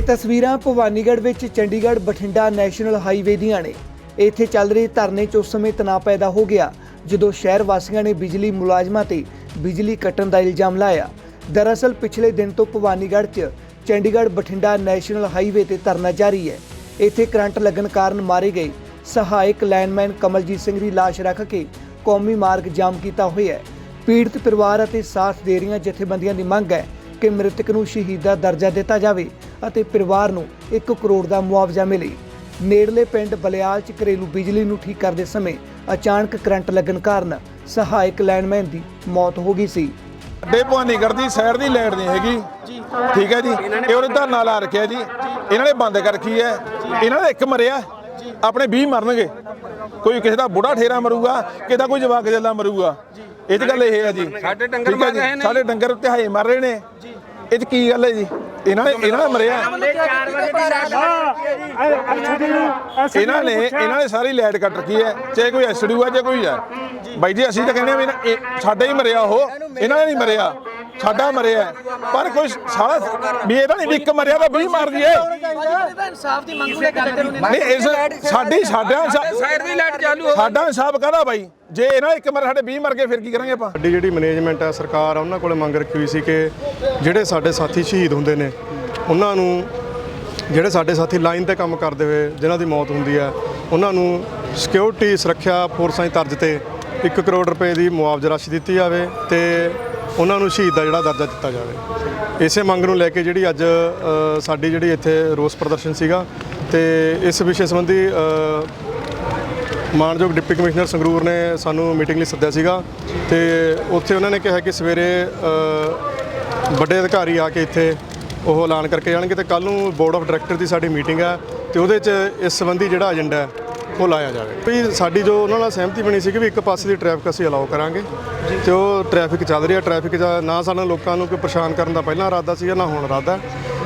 ਇਹ ਤਸਵੀਰਾਂ ਭਵਾਨੀਗੜ੍ਹ ਵਿੱਚ ਚੰਡੀਗੜ੍ਹ ਬਠਿੰਡਾ ਨੈਸ਼ਨਲ ਹਾਈਵੇ ਦੀਆਂ ਨੇ। ਇੱਥੇ ਚੱਲ ਰਹੇ ਧਰਨੇ 'ਚ ਉਸ ਸਮੇਂ ਤਣਾਅ ਪੈਦਾ ਹੋ ਗਿਆ, ਜਦੋਂ ਸ਼ਹਿਰ ਵਾਸੀਆਂ ਨੇ ਬਿਜਲੀ ਮੁਲਾਜ਼ਮਾਂ ਤੇ ਬਿਜਲੀ ਕੱਟਣ ਦਾ ਇਲਜ਼ਾਮ ਲਾਇਆ। ਦਰਅਸਲ ਪਿਛਲੇ ਦਿਨ ਤੋਂ ਭਵਾਨੀਗੜ੍ਹ 'ਚ ਚੰਡੀਗੜ੍ਹ ਬਠਿੰਡਾ ਨੈਸ਼ਨਲ ਹਾਈਵੇ ਤੇ ਧਰਨਾ ਜਾਰੀ ਹੈ। ਇੱਥੇ ਕਰੰਟ ਲੱਗਣ ਕਾਰਨ ਮਾਰੇ ਗਏ ਸਹਾਇਕ ਲਾਈਨਮੈਨ ਕਮਲਜੀਤ ਸਿੰਘ ਦੀ ਲਾਸ਼ ਰੱਖ ਕੇ ਕੌਮੀ ਮਾਰਗ ਜਾਮ ਕੀਤਾ ਹੋਇਆ ਹੈ। ਪੀੜਤ ਪਰਿਵਾਰ ਅਤੇ ਸਾਥ ਦੇ ਰਹੀਆਂ ਜਥੇਬੰਦੀਆਂ ਦੀ ਮੰਗ ਹੈ ਕਿ ਮ੍ਰਿਤਕ ਨੂੰ ਸ਼ਹੀਦ ਦਾ ਦਰਜਾ ਦਿੱਤਾ ਜਾਵੇ। ਅਤੇ ਪਰਿਵਾਰ ਨੂੰ 1 ਕਰੋੜ ਦਾ ਮੁਆਵਜ਼ਾ ਮਿਲੇ। ਨੇੜਲੇ ਪਿੰਡ ਬਲਿਆਲ 'ਚ ਘਰੇਲੂ ਬਿਜਲੀ ਨੂੰ ਠੀਕ ਕਰਦੇ ਸਮੇਂ ਅਚਾਨਕ ਕਰੰਟ ਲੱਗਣ ਕਾਰਨ ਸਹਾਇਕ ਲਾਈਨਮੈਨ ਦੀ ਮੌਤ ਹੋ ਗਈ ਸੀ। ਡੇ ਭਵਾਨੀਗੜ੍ਹ ਦੀ ਸਾਈਡ ਦੀ ਲਾਈਟ ਨਹੀਂ ਹੈਗੀ। ਠੀਕ ਹੈ ਜੀ। ਇਹ ਉਹਨੇ ਧਰਨਾ ਲਾ ਰੱਖਿਆ ਜੀ। ਇਹਨਾਂ ਨੇ ਬੰਦ ਕਰ ਰੱਖੀ ਹੈ। ਇਹਨਾਂ ਦਾ ਇੱਕ ਮਰਿਆ। ਆਪਣੇ 20 ਮਰਨਗੇ। ਕੋਈ ਕਿਸੇ ਦਾ ਬੁੜਾ ਠੇਰਾ ਮਰੂਗਾ ਕਿਸੇ ਦਾ ਕੋਈ ਜਵਾਕ ਜੱਲਾ ਮਰੂਗਾ। ਇਹ ਚ ਗੱਲ ਇਹ ਹੈ ਜੀ। ਸਾਡੇ ਡੰਗਰ ਮਰ ਰਹੇ ਨੇ। ਸਾਡੇ ਡੰਗਰ ਉੱਤੇ ਹਾਏ ਮਰ ਰਹੇ ਨੇ। ਇਹ ਚ ਕੀ ਗੱਲ ਹੈ ਜੀ? ਇਹਨਾਂ ਨੇ ਇਹਨਾਂ ਦਾ ਮਰਿਆ। ਇਹਨਾਂ ਨੇ ਇਹਨਾਂ ਨੇ ਸਾਰੀ ਲਾਈਟ ਕੱਟ ਰੱਖੀ ਹੈ ਚਾਹੇ ਕੋਈ ਐਸਡੀਓ ਆ ਚਾਹੇ ਕੋਈ ਆ ਬਾਈ ਜੀ ਅਸੀਂ ਤਾਂ ਕਹਿੰਦੇ ਆ ਵੀ ਇਹਨਾਂ- ਇਹ ਸਾਡਾ ਹੀ ਮਰਿਆ ਉਹ ਇਹਨਾਂ ਨੇ ਨਹੀਂ ਮਰਿਆ। ਸਾਡਾ ਮਰਿਆ। ਪਰ ਕੋਈ ਸਾਲਾ ਵੀ ਇਹਦਾ ਨਹੀਂ ਵੀ ਇੱਕ ਮਰਿਆ ਤਾਂ 20 ਮਾਰ ਦਈਏ। ਇਨਸਾਫ ਦੀ ਮੰਗ ਨਹੀਂ ਇਸ ਸਾਡੀ ਸਾਡਾ ਸਾਈਡ ਦੀ ਲਾਈਟ ਚਾਲੂ ਹੋ ਸਾਡਾ ਹਿਸਾਬ ਕਾਹਦਾ ਬਾਈ? ਜੇ ਇਹਨਾਂ ਇੱਕ ਮਰ ਸਾਡੇ 20 ਮਰ ਗਏ ਫਿਰ ਕੀ ਕਰਾਂਗੇ ਆਪਾਂ? ਸਾਡੀ ਜਿਹੜੀ ਮੈਨੇਜਮੈਂਟ ਹੈ ਸਰਕਾਰ ਆ ਉਹਨਾਂ ਕੋਲੇ ਮੰਗ ਰੱਖੀ ਹੋਈ ਸੀ ਕਿ ਜਿਹੜੇ ਸਾਡੇ ਸਾਥੀ ਸ਼ਹੀਦ ਹੁੰਦੇ ਨੇ ਉਹਨਾਂ ਨੂੰ ਜਿਹੜੇ ਸਾਡੇ ਸਾਥੀ ਲਾਈਨ ਤੇ ਕੰਮ ਕਰਦੇ ਹੋਏ ਜਿਨ੍ਹਾਂ ਦੀ ਮੌਤ ਹੁੰਦੀ ਹੈ ਉਹਨਾਂ ਨੂੰ ਸਿਕਿਉਰਿਟੀ ਸੁਰੱਖਿਆ ਫੋਰਸਾਂ ਦੀ ਤਰਜ਼ ਤੇ 1 ਕਰੋੜ ਰੁਪਏ ਦੀ ਮੁਆਵਜ਼ਾ ਰਾਸ਼ੀ ਦਿੱਤੀ ਜਾਵੇ ਤੇ ਉਹਨਾਂ ਨੂੰ ਸ਼ਹੀਦ ਦਾ ਜਿਹੜਾ ਦਰਜਾ ਦਿੱਤਾ ਜਾਵੇ। ਇਸੇ ਮੰਗ ਨੂੰ ਲੈ ਕੇ ਜਿਹੜੀ ਅੱਜ ਸਾਡੀ ਜਿਹੜੀ ਇੱਥੇ ਰੋਸ ਪ੍ਰਦਰਸ਼ਨ ਸੀਗਾ ਤੇ ਇਸ ਵਿਸ਼ੇ ਸੰਬੰਧੀ ਅ, ਮਾਨਯੋਗ ਡਿਪਟੀ ਕਮਿਸ਼ਨਰ ਸੰਗਰੂਰ ਨੇ ਸਾਨੂੰ ਮੀਟਿੰਗ ਲਈ ਸੱਦਿਆ ਸੀਗਾ ਤੇ ਉੱਥੇ ਉਹਨਾਂ ਨੇ ਕਿਹਾ ਕਿ ਸਵੇਰੇ ਵੱਡੇ ਅਧਿਕਾਰੀ ਆ ਕੇ ਇੱਥੇ ਉਹ ਐਲਾਨ ਕਰਕੇ ਜਾਣਗੇ ਤੇ ਕੱਲ ਨੂੰ ਬੋਰਡ ਆਫ ਡਾਇਰੈਕਟਰ ਦੀ ਸਾਡੀ ਮੀਟਿੰਗ ਹੈ ਤੇ ਉਹਦੇ 'ਚ ਇਸ ਸੰਬੰਧੀ ਜਿਹੜਾ ਏਜੰਡਾ ਹੈ ਉਹ ਲਾਇਆ ਜਾਵੇ। ਵੀ ਸਾਡੀ ਜੋ ਉਹਨਾਂ ਨਾਲ ਸਹਿਮਤੀ ਬਣੀ ਸੀ ਕਿ ਵੀ ਇੱਕ ਪਾਸੇ ਦੀ ਟ੍ਰੈਫਿਕ ਅਸੀਂ ਅਲਾਉ ਕਰਾਂਗੇ ਤੇ ਉਹ ਟ੍ਰੈਫਿਕ ਚੱਲ ਰਹੀ ਹੈ ਟ੍ਰੈਫਿਕ ਦਾ ਨਾ ਸਾਨੂੰ ਲੋਕਾਂ ਨੂੰ ਕੋਈ ਪਰੇਸ਼ਾਨ ਕਰਨ ਦਾ ਪਹਿਲਾਂ ਇਰਾਦਾ ਸੀਗਾ ਨਾ ਹੁਣ ਇਰਾਦਾ।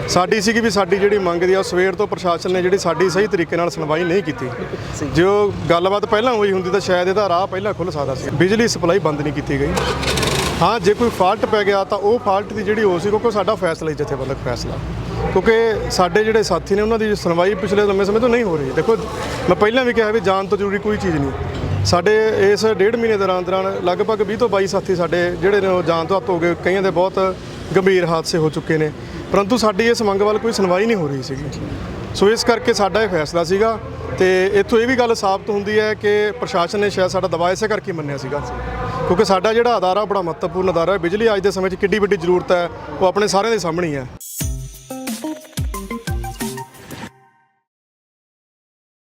ਸਾਡੀ ਸੀਗੀ ਵੀ ਸਾਡੀ ਜਿਹੜੀ ਮੰਗ ਦੀ ਆ, ਉਹ ਸਵੇਰ ਤੋਂ ਪ੍ਰਸ਼ਾਸਨ ਨੇ ਜਿਹੜੀ ਸਾਡੀ ਸਹੀ ਤਰੀਕੇ ਨਾਲ ਸੁਣਵਾਈ ਨਹੀਂ ਕੀਤੀ। ਜੋ ਗੱਲਬਾਤ ਪਹਿਲਾਂ ਹੋਈ ਹੁੰਦੀ ਤਾਂ ਸ਼ਾਇਦ ਇਹਦਾ ਰਾਹ ਪਹਿਲਾਂ ਖੁੱਲ ਸਕਦਾ ਸੀ। ਬਿਜਲੀ ਸਪਲਾਈ ਬੰਦ ਨਹੀਂ ਕੀਤੀ ਗਈ। ਹਾਂ, ਜੇ ਕੋਈ ਫਾਲਟ ਪੈ ਗਿਆ ਤਾਂ ਉਹ ਫਾਲਟ ਦੀ ਜਿਹੜੀ ਹੋ ਸੀ ਕਿਉਂਕਿ ਸਾਡਾ ਫੈਸਲਾ ਹੀ ਜਥੇਬੰਦਕ ਫੈਸਲਾ। ਕਿਉਂਕਿ ਸਾਡੇ ਜਿਹੜੇ ਸਾਥੀ ਨੇ ਉਹਨਾਂ ਦੀ ਸੁਣਵਾਈ ਪਿਛਲੇ ਲੰਮੇ ਸਮੇਂ ਤੋਂ ਨਹੀਂ ਹੋ ਰਹੀ। ਦੇਖੋ, ਮੈਂ ਪਹਿਲਾਂ ਵੀ ਕਿਹਾ ਵੀ ਜਾਨ ਤੋਂ ਜ਼ਰੂਰੀ ਕੋਈ ਚੀਜ਼ ਨਹੀਂ। ਸਾਡੇ ਇਸ ਡੇਢ ਮਹੀਨੇ ਦੌਰਾਨ ਦੌਰਾਨ ਲਗਭਗ 20 ਤੋਂ 22 ਸਾਥੀ ਸਾਡੇ ਜਿਹੜੇ ਨੇ ਉਹ ਜਾਨ ਤੋਂ ਹੱਥ ਹੋ ਗਏ। ਕਈਆਂ ਦੇ ਬਹੁਤ ਗੰਭੀਰ ਹਾਦਸੇ ਹੋ ਚੁੱਕੇ ਨੇ। ਪਰੰਤੂ ਸਾਡੀ ਇਸ ਮੰਗ ਵੱਲ ਕੋਈ ਸੁਣਵਾਈ ਨਹੀਂ ਹੋ ਰਹੀ ਸੀਗੀ। ਸੋ ਇਸ ਕਰਕੇ ਸਾਡਾ ਇਹ ਫੈਸਲਾ ਸੀਗਾ ਤੇ ਇੱਥੋਂ ਇਹ ਵੀ ਗੱਲ ਸਾਬਤ ਹੁੰਦੀ ਹੈ ਕਿ ਪ੍ਰਸ਼ਾਸਨ ਨੇ ਸ਼ਾਇਦ ਸਾਡਾ ਦਬਾਅ ਇਸੇ ਕਰਕੇ ਮੰਨਿਆ ਸੀਗਾ। ਕਿਉਂਕਿ ਸਾਡਾ ਜਿਹੜਾ ਅਦਾਰਾ ਬੜਾ ਮਹੱਤਵਪੂਰਨ ਅਦਾਰਾ ਹੈ। ਬਿਜਲੀ ਅੱਜ ਦੇ ਸਮੇਂ 'ਚ ਕਿੱਡੀ ਵੱਡੀ ਜ਼ਰੂਰਤ ਹੈ। ਉਹ ਆਪਣੇ ਸਾਰਿਆਂ ਦੇ ਸਾਹਮਣੇ ਹੈ।